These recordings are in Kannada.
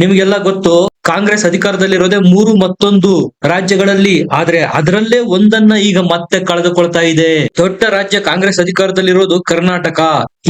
ನಿಮ್ಗೆಲ್ಲ ಗೊತ್ತು, ಕಾಂಗ್ರೆಸ್ ಅಧಿಕಾರದಲ್ಲಿರೋದೇ ಮೂರು ಮತ್ತೊಂದು ರಾಜ್ಯಗಳಲ್ಲಿ. ಆದ್ರೆ ಅದರಲ್ಲೇ ಒಂದನ್ನ ಈಗ ಮತ್ತೆ ಕಳೆದುಕೊಳ್ತಾ ಇದೆ. ದೊಡ್ಡ ರಾಜ್ಯ ಕಾಂಗ್ರೆಸ್ ಅಧಿಕಾರದಲ್ಲಿರೋದು ಕರ್ನಾಟಕ.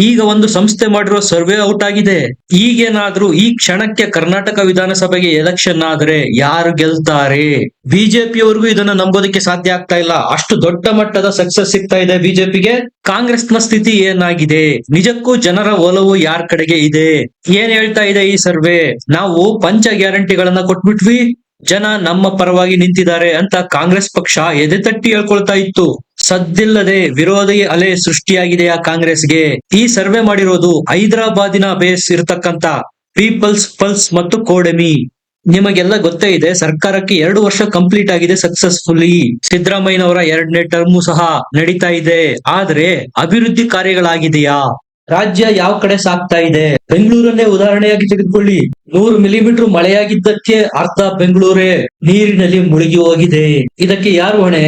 ಈಗ ಒಂದು ಸಂಸ್ಥೆ ಮಾಡಿರೋ ಸರ್ವೆ ಔಟ್ ಆಗಿದೆ. ಈಗೇನಾದ್ರೂ ಈ ಕ್ಷಣಕ್ಕೆ ಕರ್ನಾಟಕ ವಿಧಾನಸಭೆಗೆ ಎಲೆಕ್ಷನ್ ಆದ್ರೆ ಯಾರು ಗೆಲ್ತಾರೆ? ಬಿಜೆಪಿಯವರಿಗೂ ಇದನ್ನ ನಂಬೋದಕ್ಕೆ ಸಾಧ್ಯ ಆಗ್ತಾ ಇಲ್ಲ. ಅಷ್ಟು ದೊಡ್ಡ ಮಟ್ಟದ ಸಕ್ಸಸ್ ಸಿಗ್ತಾ ಇದೆ ಬಿಜೆಪಿಗೆ. ಕಾಂಗ್ರೆಸ್ನ ಸ್ಥಿತಿ ಏನಾಗಿದೆ? ನಿಜಕ್ಕೂ ಜನರ ಒಲವು ಯಾರ ಕಡೆಗೆ ಇದೆ? ಏನ್ ಹೇಳ್ತಾ ಇದೆ ಈ ಸರ್ವೆ? ನಾವು ಪಂಚ ಗ್ಯಾರಂಟಿಗಳನ್ನ ಕೊಟ್ಬಿಟ್ವಿ. ಜನ ನಮ್ಮ ಪರವಾಗಿ ನಿಂತಿದ್ದಾರೆ ಅಂತ ಕಾಂಗ್ರೆಸ್ ಪಕ್ಷ ಎದೆ ತಟ್ಟಿ ಹೇಳ್ಕೊಳ್ತಾ ಇತ್ತು. ಸದ್ದಿಲ್ಲದೆ ವಿರೋಧಿ ಅಲೆ ಸೃಷ್ಟಿಯಾಗಿದೆ ಆ ಕಾಂಗ್ರೆಸ್ಗೆ? ಈ ಸರ್ವೆ ಮಾಡಿರೋದು ಹೈದರಾಬಾದಿನ ಬೇಸ್ ಇರತಕ್ಕಂತ ಪೀಪಲ್ಸ್ ಪಲ್ಸ್ ಮತ್ತು ಕೋಡೆಮಿ. ನಿಮಗೆಲ್ಲ ಗೊತ್ತೇ ಇದೆ, ಸರ್ಕಾರಕ್ಕೆ ಎರಡು ವರ್ಷ ಕಂಪ್ಲೀಟ್ ಆಗಿದೆ ಸಕ್ಸಸ್ಫುಲಿ ಸಿದ್ದರಾಮಯ್ಯನವರ ಎರಡನೇ ಟರ್ಮು ಸಹ ನಡೀತಾ ಇದೆ. ಆದ್ರೆ ಅಭಿವೃದ್ಧಿ ಕಾರ್ಯಗಳಾಗಿದೆಯಾ? ರಾಜ್ಯ ಯಾವ ಕಡೆ ಸಾಗ್ತಾ ಇದೆ? ಬೆಂಗಳೂರನ್ನೇ ಉದಾಹರಣೆಯಾಗಿ ತೆಗೆದುಕೊಳ್ಳಿ. ನೂರು ಮಿಲಿಮೀಟರ್ ಮಳೆಯಾಗಿದ್ದಕ್ಕೆ ಅರ್ಧ ಬೆಂಗಳೂರೇ ನೀರಿನಲ್ಲಿ ಮುಳುಗಿ ಹೋಗಿದೆ. ಇದಕ್ಕೆ ಯಾರು ಹೊಣೆ?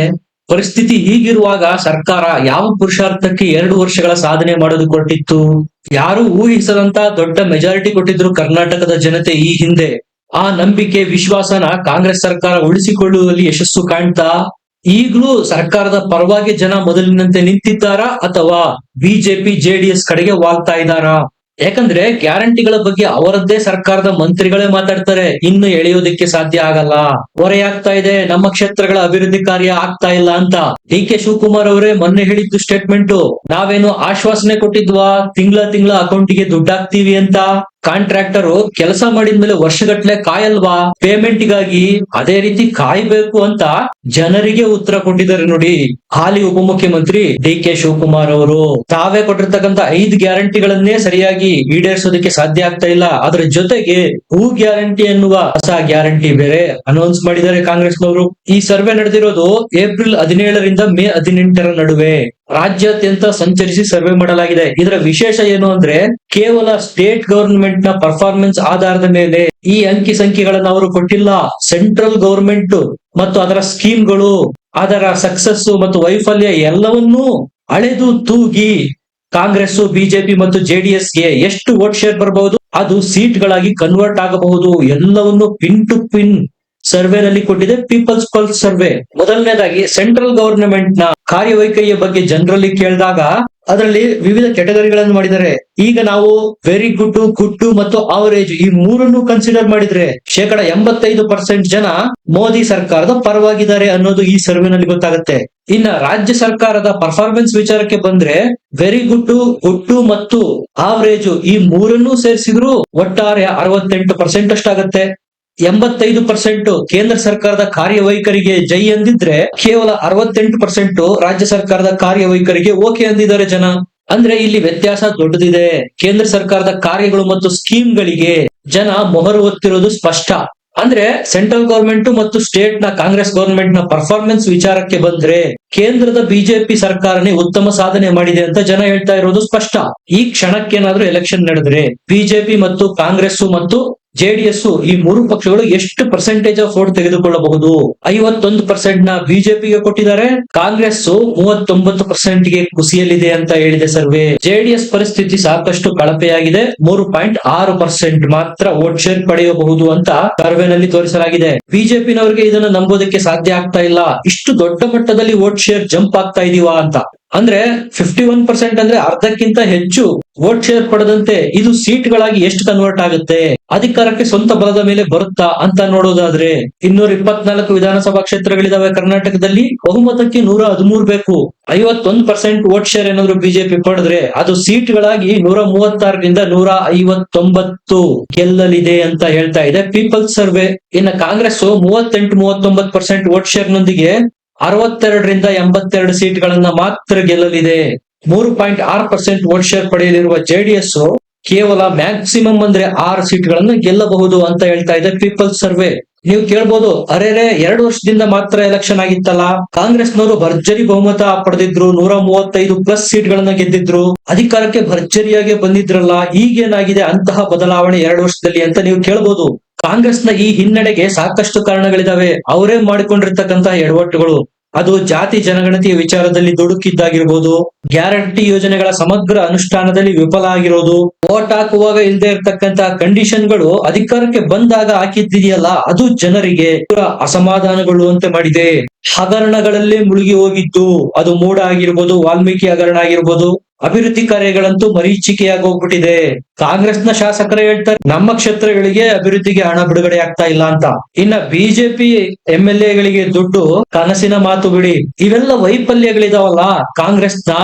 ಪರಿಸ್ಥಿತಿ ಹೀಗಿರುವಾಗ ಸರ್ಕಾರ ಯಾವ ಪುರುಷಾರ್ಥಕ್ಕೆ ಎರಡು ವರ್ಷಗಳ ಸಾಧನೆ ಮಾಡೋದು ಕೊಟ್ಟಿತ್ತು? ಯಾರು ಊಹಿಸದಂತ ದೊಡ್ಡ ಮೆಜಾರಿಟಿ ಕೊಟ್ಟಿದ್ರು ಕರ್ನಾಟಕದ ಜನತೆ ಈ ಹಿಂದೆ. ಆ ನಂಬಿಕೆ, ವಿಶ್ವಾಸನ ಕಾಂಗ್ರೆಸ್ ಸರ್ಕಾರ ಉಳಿಸಿಕೊಳ್ಳುವಲ್ಲಿ ಯಶಸ್ಸು ಕಾಣ್ತಾ? ಈಗಲೂ ಸರ್ಕಾರದ ಪರವಾಗಿ ಜನ ಮೊದಲಿನಂತೆ ನಿಂತಿದ್ದಾರಾ ಅಥವಾ ಬಿಜೆಪಿ, ಜೆಡಿಎಸ್ ಕಡೆಗೆ ವಾಗ್ತಾ ಇದ್ದಾರಾ? ಯಾಕಂದ್ರೆ ಗ್ಯಾರಂಟಿಗಳ ಬಗ್ಗೆ ಅವರದ್ದೇ ಸರ್ಕಾರದ ಮಂತ್ರಿಗಳೇ ಮಾತಾಡ್ತಾರೆ. ಇನ್ನು ಎಳೆಯೋದಕ್ಕೆ ಸಾಧ್ಯ ಆಗಲ್ಲ. ಹೊರೆಯಾಗ್ತಾ ಇದೆ. ನಮ್ಮ ಕ್ಷೇತ್ರಗಳ ಅಭಿವೃದ್ಧಿ ಕಾರ್ಯ ಆಗ್ತಾ ಇಲ್ಲ ಅಂತ ಡಿ ಕೆ ಶಿವಕುಮಾರ್ ಅವರೇ ಮೊನ್ನೆ ಹೇಳಿದ್ದು ಸ್ಟೇಟ್ಮೆಂಟ್ ನಾವೇನು ಆಶ್ವಾಸನೆ ಕೊಟ್ಟಿದ್ವಾ? ತಿಂಗಳ ತಿಂಗಳ ಅಕೌಂಟಿಗೆ ಹಾಕ್ತೀವಿ ಅಂತ? ಕಾಂಟ್ರಾಕ್ಟರ್ ಕೆಲಸ ಮಾಡಿದ್ಮೇಲೆ ವರ್ಷಗಟ್ಲೆ ಕಾಯಲ್ವಾ? ಪೇಮೆಂಟ್ಗಾಗಿ ಅದೇ ರೀತಿ ಕಾಯ್ಬೇಕು ಅಂತ ಜನರಿಗೆ ಉತ್ತರ ಕೊಟ್ಟಿದ್ದಾರೆ ನೋಡಿ. ಹಾಲಿ ಉಪಮುಖ್ಯಮಂತ್ರಿ ಡಿ ಕೆ ಶಿವಕುಮಾರ್ ಅವರು. ತಾವೇ ಕೊಟ್ಟಿರ್ತಕ್ಕಂತ ಐದು ಗ್ಯಾರಂಟಿಗಳನ್ನೇ ಸರಿಯಾಗಿ ಈಡೇರಿಸೋದಕ್ಕೆ ಸಾಧ್ಯ ಆಗ್ತಾ ಇಲ್ಲ. ಅದರ ಜೊತೆಗೆ ಹೂ ಗ್ಯಾರಂಟಿ ಎನ್ನುವ ಹೊಸ ಗ್ಯಾರಂಟಿ ಬೇರೆ ಅನೌನ್ಸ್ ಮಾಡಿದ್ದಾರೆ ಕಾಂಗ್ರೆಸ್ನವರು. ಈ ಸರ್ವೆ ನಡೆದಿರೋದು ಏಪ್ರಿಲ್ ಹದಿನೇಳರಿಂದ ಮೇ ಹದಿನೆಂಟರ ನಡುವೆ. ರಾಜ್ಯಾದ್ಯಂತ ಸಂಚರಿಸಿ ಸರ್ವೆ ಮಾಡಲಾಗಿದೆ. ಇದರ ವಿಶೇಷ ಏನು ಅಂದ್ರೆ ಕೇವಲ ಸ್ಟೇಟ್ ಗವರ್ಮೆಂಟ್ನ ಪರ್ಫಾರ್ಮೆನ್ಸ್ ಆಧಾರದ ಮೇಲೆ ಈ ಅಂಕಿ ಸಂಖ್ಯೆಗಳನ್ನ ಅವರು ಕೊಟ್ಟಿಲ್ಲ. ಸೆಂಟ್ರಲ್ ಗವರ್ಮೆಂಟ್ ಮತ್ತು ಅದರ ಸ್ಕೀಮ್ಗಳು ಅದರ ಸಕ್ಸಸ್ ಮತ್ತು ವೈಫಲ್ಯ ಎಲ್ಲವನ್ನೂ ಅಳೆದು ತೂಗಿ ಕಾಂಗ್ರೆಸ್ ಬಿಜೆಪಿ ಮತ್ತು ಜೆಡಿಎಸ್ಗೆ ಎಷ್ಟು ವೋಟ್ ಶೇರ್ ಬರಬಹುದು, ಅದು ಸೀಟ್ ಗಳಾಗಿ ಕನ್ವರ್ಟ್ ಆಗಬಹುದು. ಎಲ್ಲವನ್ನು ಪಿನ್ ಟು ಪಿನ್ ಸರ್ವೆನಲ್ಲಿ ಕೊಟ್ಟಿದೆ. ಪೀಪಲ್ಸ್ ಪಲ್ಸ್ ಸರ್ವೆ ಮೊದಲನೇದಾಗಿ ಸೆಂಟ್ರಲ್ ಗವರ್ನಮೆಂಟ್ನ ಕಾರ್ಯವೈಖರಿಯ ಬಗ್ಗೆ ಜನರಲ್ಲಿ ಕೇಳಿದಾಗ ಅದರಲ್ಲಿ ವಿವಿಧ ಕ್ಯಾಟಗರಿಗಳನ್ನು ಮಾಡಿದ್ದಾರೆ. ಈಗ ನಾವು ವೆರಿ ಗುಡ್ ಗುಡ್ ಮತ್ತು ಅವರೇಜ್ ಈ ಮೂರನ್ನು ಕನ್ಸಿಡರ್ ಮಾಡಿದ್ರೆ ಶೇಕಡ ಎಂಬತ್ತೈದು ಪರ್ಸೆಂಟ್ ಜನ ಮೋದಿ ಸರ್ಕಾರದ ಪರವಾಗಿದ್ದಾರೆ ಅನ್ನೋದು ಈ ಸರ್ವೆನಲ್ಲಿ ಗೊತ್ತಾಗುತ್ತೆ. ಇನ್ನ ರಾಜ್ಯ ಸರ್ಕಾರದ ಪರ್ಫಾರ್ಮೆನ್ಸ್ ವಿಚಾರಕ್ಕೆ ಬಂದ್ರೆ ವೆರಿ ಗುಡ್ ಗುಡ್ ಮತ್ತು ಆವರೇಜ್ ಈ ಮೂರನ್ನು ಸೇರಿಸಿದ್ರು ಒಟ್ಟಾರೆ ಅರವತ್ತೆಂಟು ಪರ್ಸೆಂಟ್ ಅಷ್ಟಾಗತ್ತೆ. ಎಂಬತ್ತೈದು ಪರ್ಸೆಂಟ್ ಕೇಂದ್ರ ಸರ್ಕಾರದ ಕಾರ್ಯವೈಖರಿಗೆ ಜೈ ಅಂದಿದ್ರೆ ಕೇವಲ ಅರವತ್ತೆಂಟು ಪರ್ಸೆಂಟ್ ರಾಜ್ಯ ಸರ್ಕಾರದ ಕಾರ್ಯವೈಖರಿಗೆ ಓಕೆ ಅಂದಿದ್ದಾರೆ ಜನ. ಅಂದ್ರೆ ಇಲ್ಲಿ ವ್ಯತ್ಯಾಸ ದೊಡ್ಡದಿದೆ. ಕೇಂದ್ರ ಸರ್ಕಾರದ ಕಾರ್ಯಗಳು ಮತ್ತು ಸ್ಕೀಮ್ಗಳಿಗೆ ಜನ ಮೊಹರು ಒತ್ತಿರೋದು ಸ್ಪಷ್ಟ. ಅಂದ್ರೆ ಸೆಂಟ್ರಲ್ ಗವರ್ಮೆಂಟ್ ಮತ್ತು ಸ್ಟೇಟ್ನ ಕಾಂಗ್ರೆಸ್ ಗವರ್ಮೆಂಟ್ನ ಪರ್ಫಾರ್ಮೆನ್ಸ್ ವಿಚಾರಕ್ಕೆ ಬಂದ್ರೆ ಕೇಂದ್ರದ ಬಿಜೆಪಿ ಸರ್ಕಾರನೇ ಉತ್ತಮ ಸಾಧನೆ ಮಾಡಿದೆ ಅಂತ ಜನ ಹೇಳ್ತಾ ಇರೋದು ಸ್ಪಷ್ಟ. ಈ ಕ್ಷಣಕ್ಕೇನಾದ್ರೂ ಎಲೆಕ್ಷನ್ ನಡೆದ್ರೆ ಬಿಜೆಪಿ ಮತ್ತು ಕಾಂಗ್ರೆಸ್ ಮತ್ತು ಜೆಡಿಎಸ್ ಈ ಮೂರು ಪಕ್ಷಗಳು ಎಷ್ಟು ಪರ್ಸೆಂಟೇಜ್ ಆಫ್ ವೋಟ್ ತೆಗೆದುಕೊಳ್ಳಬಹುದು? ಐವತ್ತೊಂದು ಪರ್ಸೆಂಟ್ನ ಬಿಜೆಪಿಗೆ ಕೊಟ್ಟಿದ್ದಾರೆ, ಕಾಂಗ್ರೆಸ್ ಮೂವತ್ತೊಂಬತ್ತು ಪರ್ಸೆಂಟ್ಗೆ ಕುಸಿಯಲಿದೆ ಅಂತ ಹೇಳಿದೆ ಸರ್ವೆ. ಜೆಡಿಎಸ್ ಪರಿಸ್ಥಿತಿ ಸಾಕಷ್ಟು ಕಳಪೆಯಾಗಿದೆ, ಮೂರು ಪಾಯಿಂಟ್ ಆರು ಪರ್ಸೆಂಟ್ ಮಾತ್ರ ವೋಟ್ ಶೇರ್ ಪಡೆಯಬಹುದು ಅಂತ ಸರ್ವೆನಲ್ಲಿ ತೋರಿಸಲಾಗಿದೆ. ಬಿಜೆಪಿನವರಿಗೆ ಇದನ್ನು ನಂಬೋದಕ್ಕೆ ಸಾಧ್ಯ ಆಗ್ತಾ ಇಲ್ಲ. ಇಷ್ಟು ದೊಡ್ಡ ಮಟ್ಟದಲ್ಲಿ ವೋಟ್ ಶೇರ್ ಜಂಪ್ ಆಗ್ತಾ ಇದೀವಾ ಅಂತ. ಅಂದ್ರೆ ಫಿಫ್ಟಿ ಒನ್ ಪರ್ಸೆಂಟ್ ಅಂದ್ರೆ ಅರ್ಧಕ್ಕಿಂತ ಹೆಚ್ಚು ವೋಟ್ ಶೇರ್ ಪಡೆದಂತೆ ಇದು ಸೀಟ್ ಗಳಾಗಿ ಎಷ್ಟು ಕನ್ವರ್ಟ್ ಆಗುತ್ತೆ? ಅಧಿಕಾರಕ್ಕೆ ಸ್ವಂತ ಬಲದ ಮೇಲೆ ಬರುತ್ತಾ ಅಂತ ನೋಡೋದಾದ್ರೆ ಇನ್ನೂರ ಇಪ್ಪತ್ನಾಲ್ಕು ವಿಧಾನಸಭಾ ಕ್ಷೇತ್ರಗಳಿದಾವೆ ಕರ್ನಾಟಕದಲ್ಲಿ. ಬಹುಮತಕ್ಕೆ ನೂರ ಹದಿಮೂರು ಬೇಕು. ಐವತ್ತೊಂದು ಪರ್ಸೆಂಟ್ ವೋಟ್ ಶೇರ್ ಏನಾದ್ರು ಬಿಜೆಪಿ ಪಡೆದ್ರೆ ಅದು ಸೀಟ್ ಗಳಾಗಿ ನೂರ ಮೂವತ್ತಾರರಿಂದ ನೂರ ಐವತ್ತೊಂಬತ್ತು ಗೆಲ್ಲಲಿದೆ ಅಂತ ಹೇಳ್ತಾ ಇದೆ. ಪೀಪಲ್ಸ್ ಸರ್ವೆ ಇನ್ನು ಕಾಂಗ್ರೆಸ್ ಮೂವತ್ತೆಂಟು, ಮೂವತ್ತೊಂಬತ್ತು ಪರ್ಸೆಂಟ್ ವೋಟ್ ಶೇರ್ ನೊಂದಿಗೆ ಅರವತ್ತೆರಡರಿಂದ ಎಂಬತ್ತೆರಡು ಸೀಟ್ಗಳನ್ನ ಮಾತ್ರ ಗೆಲ್ಲಲಿದೆ. ಮೂರು ಪಾಯಿಂಟ್ ಆರು ಪರ್ಸೆಂಟ್ ವೋಟ್ ಶೇರ್ ಪಡೆಯಲಿರುವ ಜೆಡಿಎಸ್ ಕೇವಲ ಮ್ಯಾಕ್ಸಿಮಮ್ ಅಂದ್ರೆ ಆರು ಸೀಟ್ಗಳನ್ನು ಗೆಲ್ಲಬಹುದು ಅಂತ ಹೇಳ್ತಾ ಇದೆ ಪೀಪಲ್ಸ್ ಸರ್ವೆ. ನೀವು ಕೇಳ್ಬೋದು ಅರೆರೆ ಎರಡು ವರ್ಷದಿಂದ ಮಾತ್ರ ಎಲೆಕ್ಷನ್ ಆಗಿತ್ತಲ್ಲ. ಕಾಂಗ್ರೆಸ್ನವರು ಭರ್ಜರಿ ಬಹುಮತ ಪಡೆದಿದ್ರು ನೂರ ಮೂವತ್ತೈದು ಪ್ಲಸ್ ಸೀಟ್ಗಳನ್ನ ಗೆದ್ದಿದ್ರು. ಅಧಿಕಾರಕ್ಕೆ ಭರ್ಜರಿಯಾಗಿ ಬಂದಿದ್ರಲ್ಲ, ಈಗೇನಾಗಿದೆ ಅಂತಹ ಬದಲಾವಣೆ ಎರಡು ವರ್ಷದಲ್ಲಿ ಅಂತ ನೀವು ಕೇಳ್ಬೋದು. ಕಾಂಗ್ರೆಸ್ನ ಈ ಹಿನ್ನಡೆಗೆ ಸಾಕಷ್ಟು ಕಾರಣಗಳಿದಾವೆ. ಅವರೇ ಮಾಡಿಕೊಂಡಿರ್ತಕ್ಕಂತಹ ಎಡವಟ್ಟುಗಳು. ಅದು ಜಾತಿ ಜನಗಣತಿಯ ವಿಚಾರದಲ್ಲಿ ದುಡುಕಿದ್ದಾಗಿರ್ಬೋದು. ಗ್ಯಾರಂಟಿ ಯೋಜನೆಗಳ ಸಮಗ್ರ ಅನುಷ್ಠಾನದಲ್ಲಿ ವಿಫಲ ಆಗಿರೋದು. ವೋಟ್ ಹಾಕುವಾಗ ಇಲ್ಲದೆ ಇರತಕ್ಕಂತ ಕಂಡೀಷನ್ಗಳು ಅಧಿಕಾರಕ್ಕೆ ಬಂದಾಗ ಹಾಕಿದ್ದಿದೆಯಲ್ಲ, ಅದು ಜನರಿಗೆ ಅಸಮಾಧಾನಗೊಳ್ಳುವಂತೆ ಮಾಡಿದೆ. ಹಗರಣಗಳಲ್ಲೇ ಮುಳುಗಿ ಹೋಗಿದ್ದು, ಅದು ಮೂಡ ಆಗಿರ್ಬೋದು ವಾಲ್ಮೀಕಿ ಹಗರಣ ಆಗಿರ್ಬೋದು. ಅಭಿವೃದ್ಧಿ ಕಾರ್ಯಗಳಂತೂ ಮರೀಚಿಕೆಯಾಗಿ ಹೋಗ್ಬಿಟ್ಟಿದೆ ಕಾಂಗ್ರೆಸ್ನ ಶಾಸಕರೇ ಹೇಳ್ತಾರೆ, ನಮ್ಮ ಕ್ಷೇತ್ರಗಳಿಗೆ ಅಭಿವೃದ್ಧಿಗೆ ಹಣ ಬಿಡುಗಡೆ ಆಗ್ತಾ ಇಲ್ಲ ಅಂತ. ಇನ್ನ ಬಿಜೆಪಿ ಎಂ ಎಲ್ ಎಗಳಿಗೆ ದುಡ್ಡು, ಕನಸಿನ ಮಾತು ಬಿಡಿ. ಇವೆಲ್ಲ ವೈಫಲ್ಯಗಳಿದಾವಲ್ಲ. ಕಾಂಗ್ರೆಸ್ನ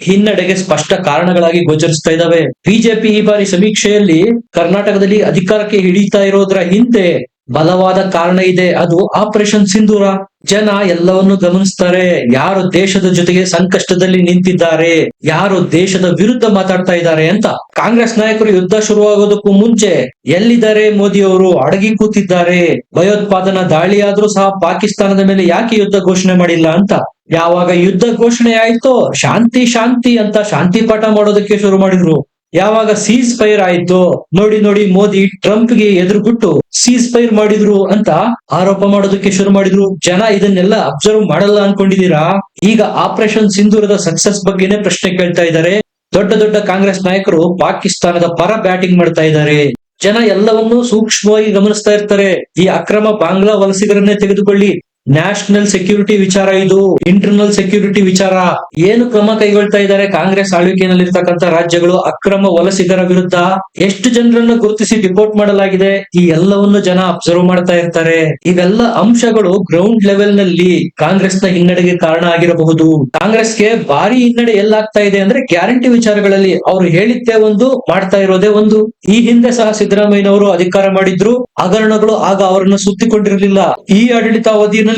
ಹಿನ್ನಡೆಗೆ ಸ್ಪಷ್ಟ ಕಾರಣಗಳಾಗಿ ಗೋಚರಿಸ್ತಾ ಇದಾವೆ. ಬಿಜೆಪಿ ಈ ಬಾರಿ ಸಮೀಕ್ಷೆಯಲ್ಲಿ ಕರ್ನಾಟಕದಲ್ಲಿ ಅಧಿಕಾರಕ್ಕೆ ಹಿಡಿತಾ ಇರೋದ್ರ ಹಿಂದೆ ಬಲವಾದ ಕಾರಣ ಇದೆ. ಅದು ಆಪರೇಷನ್ ಸಿಂಧೂರ ಜನ ಎಲ್ಲವನ್ನು ಗಮನಿಸ್ತಾರೆ. ಯಾರು ದೇಶದ ಜೊತೆಗೆ ಸಂಕಷ್ಟದಲ್ಲಿ ನಿಂತಿದ್ದಾರೆ, ಯಾರು ದೇಶದ ವಿರುದ್ಧ ಮಾತಾಡ್ತಾ ಇದ್ದಾರೆ ಅಂತ ಕಾಂಗ್ರೆಸ್ ನಾಯಕರು ಯುದ್ಧ ಶುರುವಾಗೋದಕ್ಕೂ ಮುಂಚೆ ಎಲ್ಲಿದ್ದಾರೆ ಮೋದಿ ಅವರು ಅಡಗಿ ಕೂತಿದ್ದಾರೆ. ಭಯೋತ್ಪಾದನಾ ದಾಳಿಯಾದ್ರೂ ಸಹ ಪಾಕಿಸ್ತಾನದ ಮೇಲೆ ಯಾಕೆ ಯುದ್ಧ ಘೋಷಣೆ ಮಾಡಿಲ್ಲ ಅಂತ. ಯಾವಾಗ ಯುದ್ಧ ಘೋಷಣೆ ಆಯ್ತೋ, ಶಾಂತಿ ಶಾಂತಿ ಅಂತ ಶಾಂತಿ ಪಾಠ ಮಾಡೋದಕ್ಕೆ ಶುರು ಮಾಡಿದ್ರು. ಯಾವಾಗ ಸೀಸ್ ಫೈರ್ ಆಯ್ತು, ನೋಡಿ ನೋಡಿ, ಮೋದಿ ಟ್ರಂಪ್ಗೆ ಎದುರುಬಿಟ್ಟು ಸೀಸ್ ಫೈರ್ ಮಾಡಿದ್ರು ಅಂತ ಆರೋಪ ಮಾಡೋದಕ್ಕೆ ಶುರು ಮಾಡಿದ್ರು. ಜನ ಇದನ್ನೆಲ್ಲ ಅಬ್ಸರ್ವ್ ಮಾಡಲ್ಲ ಅನ್ಕೊಂಡಿದೀರಾ ಈಗ ಆಪರೇಷನ್ ಸಿಂಧೂರದ ಸಕ್ಸಸ್ ಬಗ್ಗೆನೇ ಪ್ರಶ್ನೆ ಕೇಳ್ತಾ ಇದ್ದಾರೆ. ದೊಡ್ಡ ದೊಡ್ಡ ಕಾಂಗ್ರೆಸ್ ನಾಯಕರು ಪಾಕಿಸ್ತಾನದ ಪರ ಬ್ಯಾಟಿಂಗ್ ಮಾಡ್ತಾ ಇದ್ದಾರೆ. ಜನ ಎಲ್ಲವನ್ನೂ ಸೂಕ್ಷ್ಮವಾಗಿ ಗಮನಿಸ್ತಾ ಇರ್ತಾರೆ. ಈ ಅಕ್ರಮ ಬಾಂಗ್ಲಾ ವಲಸಿಗರನ್ನೇ ತೆಗೆದುಕೊಳ್ಳಿ. ನ್ಯಾಷನಲ್ ಸೆಕ್ಯೂರಿಟಿ ವಿಚಾರ ಇದು, ಇಂಟರ್ನಲ್ ಸೆಕ್ಯೂರಿಟಿ ವಿಚಾರ. ಏನು ಕ್ರಮ ಕೈಗೊಳ್ತಾ ಇದ್ದಾರೆ ಕಾಂಗ್ರೆಸ್ ಆಳ್ವಿಕೆಯಲ್ಲಿರ್ತಕ್ಕಂಥ ರಾಜ್ಯಗಳು ಅಕ್ರಮ ವಲಸಿಗರ ವಿರುದ್ಧ? ಎಷ್ಟು ಜನರನ್ನು ಗುರುತಿಸಿ ಡಿಪೋರ್ಟ್ ಮಾಡಲಾಗಿದೆ? ಈ ಎಲ್ಲವನ್ನು ಜನ ಅಬ್ಸರ್ವ್ ಮಾಡ್ತಾ ಇರ್ತಾರೆ. ಇವೆಲ್ಲ ಅಂಶಗಳು ಗ್ರೌಂಡ್ ಲೆವೆಲ್ನಲ್ಲಿ ಕಾಂಗ್ರೆಸ್ನ ಹಿನ್ನಡೆಗೆ ಕಾರಣ ಆಗಿರಬಹುದು. ಕಾಂಗ್ರೆಸ್ಗೆ ಭಾರಿ ಹಿನ್ನಡೆ ಎಲ್ಲಾಗ್ತಾ ಇದೆ ಅಂದ್ರೆ ಗ್ಯಾರಂಟಿ ವಿಚಾರಗಳಲ್ಲಿ ಅವರು ಹೇಳಿದ್ದೇ ಒಂದು, ಮಾಡ್ತಾ ಇರೋದೇ ಒಂದು. ಈ ಹಿಂದೆ ಸಹ ಸಿದ್ದರಾಮಯ್ಯನವರು ಅಧಿಕಾರ ಮಾಡಿದ್ರು. ಹಗರಣಗಳು ಆಗ ಅವರನ್ನು ಸುತ್ತಿಕೊಂಡಿರಲಿಲ್ಲ. ಈ ಆಡಳಿತಾವಧಿಯಲ್ಲಿ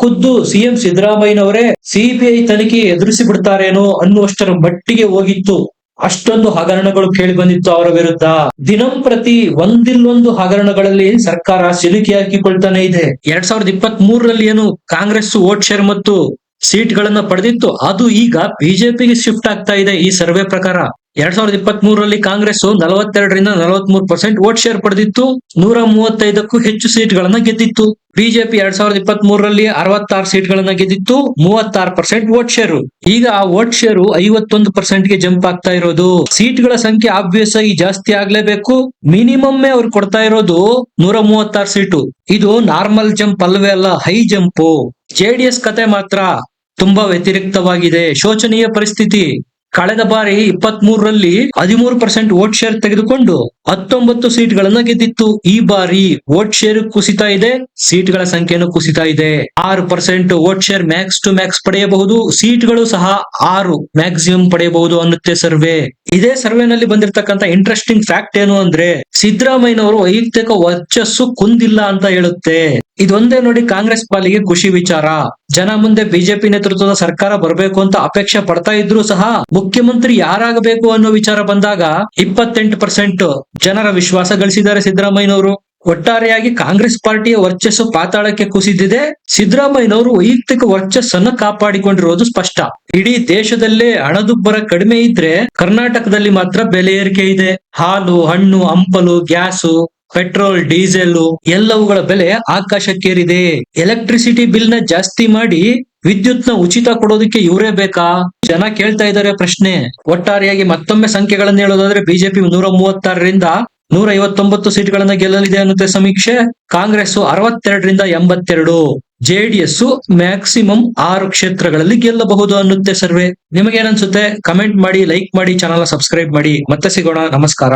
ಖುದ್ದು ಸಿಎಂ ಸಿದ್ದರಾಮಯ್ಯನವರೇ ಸಿಬಿಐ ತನಿಖೆ ಎದುರಿಸಿ ಬಿಡ್ತಾರೇನೋ ಅನ್ನುವಷ್ಟರ ಮಟ್ಟಿಗೆ ಹೋಗಿತ್ತು. ಅಷ್ಟೊಂದು ಹಗರಣಗಳು ಕೇಳಿ ಬಂದಿತ್ತು ಅವರ ವಿರುದ್ಧ. ದಿನಂಪ್ರತಿ ಒಂದಿಲ್ಲೊಂದು ಹಗರಣಗಳಲ್ಲಿ ಸರ್ಕಾರ ಸಿಲುಕಿ ಹಾಕಿಕೊಳ್ತಾನೆ ಇದೆ. ಎರಡ್ ಸಾವಿರದ ಇಪ್ಪತ್ತ್ ಮೂರರಲ್ಲಿ ಏನು ಕಾಂಗ್ರೆಸ್ ವೋಟ್ ಶೇರ್ ಮತ್ತು ಸೀಟ್ ಗಳನ್ನ ಪಡೆದಿತ್ತು, ಅದು ಈಗ ಬಿಜೆಪಿಗೆ ಶಿಫ್ಟ್ ಆಗ್ತಾ ಇದೆ ಈ ಸರ್ವೆ ಪ್ರಕಾರ. ಎರಡ್ ಸಾವಿರದ ಇಪ್ಪತ್ತ್ ಮೂರರಲ್ಲಿ ಕಾಂಗ್ರೆಸ್ ನಲವತ್ತೆರಡರಿಂದ ನಲವತ್ತ್ ಮೂರು ಪರ್ಸೆಂಟ್ ವೋಟ್ ಶೇರ್ ಪಡೆದಿತ್ತು. ನೂರ ಮೂವತ್ತೈದಕ್ಕೂ ಹೆಚ್ಚು ಸೀಟ್ ಗಳನ್ನ ಗೆದ್ದಿತ್ತು. ಬಿಜೆಪಿ ಎರಡ್ ಸಾವಿರದ ಇಪ್ಪತ್ತ್ ಮೂರರಲ್ಲಿ ಅರವತ್ತಾರು ಸೀಟ್ ಗಳನ್ನ ಗೆದ್ದಿತ್ತು. ಮೂವತ್ತಾರು ಪರ್ಸೆಂಟ್ ವೋಟ್ ಶೇರು ಈಗ ಆ ವೋಟ್ ಶೇರು ಐವತ್ತೊಂದು ಪರ್ಸೆಂಟ್ಗೆ ಜಂಪ್ ಆಗ್ತಾ ಇರೋದು. ಸೀಟ್ಗಳ ಸಂಖ್ಯೆ ಆಬ್ವಿಯಸ್ ಆಗಿ ಜಾಸ್ತಿ ಆಗ್ಲೇಬೇಕು. ಮಿನಿಮಮ್ ಅವ್ರು ಕೊಡ್ತಾ ಇರೋದು ನೂರ ಮೂವತ್ತಾರು ಸೀಟು. ಇದು ನಾರ್ಮಲ್ ಜಂಪ್ ಅಲ್ವೇ ಅಲ್ಲ, ಹೈ ಜಂಪ್. ಜೆಡಿಎಸ್ ಕತೆ ಮಾತ್ರ ತುಂಬಾ ವ್ಯತಿರಿಕ್ತವಾಗಿದೆ. ಶೋಚನೀಯ ಪರಿಸ್ಥಿತಿ. ಕಳೆದ ಬಾರಿ ಇಪ್ಪತ್ತ್ ಮೂರರಲ್ಲಿ ಹದಿಮೂರು ಪರ್ಸೆಂಟ್ ವೋಟ್ ಶೇರ್ ತೆಗೆದುಕೊಂಡು ಹತ್ತೊಂಬತ್ತು ಸೀಟ್ ಗಳನ್ನ ಗೆದ್ದಿತ್ತು. ಈ ಬಾರಿ ವೋಟ್ ಶೇರ್ ಕುಸಿತ ಇದೆ. ಸೀಟ್ಗಳ ಸಂಖ್ಯೆನೂ ಕುಸಿತಾ ಇದೆ. ಆರು percent vote share max to max ಪಡೆಯಬಹುದು. ಸೀಟ್ಗಳು ಸಹ ಆರು ಮ್ಯಾಕ್ಸಿಮಮ್ ಪಡೆಯಬಹುದು ಅನ್ನುತ್ತೆ ಸರ್ವೆ. ಇದೇ ಸರ್ವೆನಲ್ಲಿ ಬಂದಿರತಕ್ಕಂತ ಇಂಟ್ರೆಸ್ಟಿಂಗ್ ಫ್ಯಾಕ್ಟ್ ಏನು ಅಂದ್ರೆ ಸಿದ್ದರಾಮಯ್ಯನವರು ವೈಯಕ್ತಿಕ ವರ್ಚಸ್ಸು ಕುಂದಿಲ್ಲ ಅಂತ ಹೇಳುತ್ತೆ. ಇದೊಂದೇ ನೋಡಿ ಕಾಂಗ್ರೆಸ್ ಪಾಲಿಗೆ ಖುಷಿ ವಿಚಾರ. ಜನ ಮುಂದೆ ಬಿಜೆಪಿ ನೇತೃತ್ವದ ಸರ್ಕಾರ ಬರಬೇಕು ಅಂತ ಅಪೇಕ್ಷೆ ಪಡ್ತಾ ಇದ್ರು ಸಹ ಮುಖ್ಯಮಂತ್ರಿ ಯಾರಾಗಬೇಕು ಅನ್ನೋ ವಿಚಾರ ಬಂದಾಗ ಇಪ್ಪತ್ತೆಂಟು ಪರ್ಸೆಂಟ್ ಜನರ ವಿಶ್ವಾಸ ಗಳಿಸಿದ್ದಾರೆ ಸಿದ್ದರಾಮಯ್ಯನವರು. ಒಟ್ಟಾರೆಯಾಗಿ ಕಾಂಗ್ರೆಸ್ ಪಾರ್ಟಿಯ ವರ್ಚಸ್ಸು ಪಾತಾಳಕ್ಕೆ ಕುಸಿದಿದೆ. ಸಿದ್ದರಾಮಯ್ಯನವರು ವೈಯಕ್ತಿಕ ವರ್ಚಸ್ಸನ್ನ ಕಾಪಾಡಿಕೊಂಡಿರೋದು ಸ್ಪಷ್ಟ. ಇಡೀ ದೇಶದಲ್ಲೇ ಹಣದುಬ್ಬರ ಕಡಿಮೆ ಇದ್ರೆ ಕರ್ನಾಟಕದಲ್ಲಿ ಮಾತ್ರ ಬೆಲೆ ಏರಿಕೆ ಇದೆ. ಹಾಲು, ಹಣ್ಣು, ಹಂಪಲು, ಗ್ಯಾಸು, ಪೆಟ್ರೋಲ್ ಡೀಸೆಲ್ ಎಲ್ಲವುಗಳ ಬೆಲೆ ಆಕಾಶಕ್ಕೇರಿದೆ. ಎಲೆಕ್ಟ್ರಿಸಿಟಿ ಬಿಲ್ನ ಜಾಸ್ತಿ ಮಾಡಿ ವಿದ್ಯುತ್ನ ಉಚಿತ ಕೊಡೋದಕ್ಕೆ ಇವರೇ ಬೇಕಾ? ಜನ ಕೇಳ್ತಾ ಇದ್ದಾರೆ ಪ್ರಶ್ನೆ. ಒಟ್ಟಾರೆಯಾಗಿ ಮತ್ತೊಮ್ಮೆ ಸಂಖ್ಯೆಗಳನ್ನು ಹೇಳೋದಾದ್ರೆ ಬಿಜೆಪಿ ನೂರ ಮೂವತ್ತಾರರಿಂದ ನೂರ ಐವತ್ತೊಂಬತ್ತು ಸೀಟ್ಗಳನ್ನ ಗೆಲ್ಲಲಿದೆ ಅನ್ನುತ್ತೆ ಸಮೀಕ್ಷೆ. ಕಾಂಗ್ರೆಸ್ ಅರವತ್ತೆರಡರಿಂದ ಎಂಬತ್ತೆರಡು. ಜೆಡಿಎಸ್ ಮ್ಯಾಕ್ಸಿಮಮ್ ಆರು ಕ್ಷೇತ್ರಗಳಲ್ಲಿ ಗೆಲ್ಲಬಹುದು ಅನ್ನುತ್ತೆ ಸರ್ವೆ. ನಿಮಗೇನನ್ಸುತ್ತೆ? ಕಮೆಂಟ್ ಮಾಡಿ, ಲೈಕ್ ಮಾಡಿ ಚಾನಲ್ ಸಬ್ಸ್ಕ್ರೈಬ್ ಮಾಡಿ. ಮತ್ತೆ ಸಿಗೋಣ. ನಮಸ್ಕಾರ.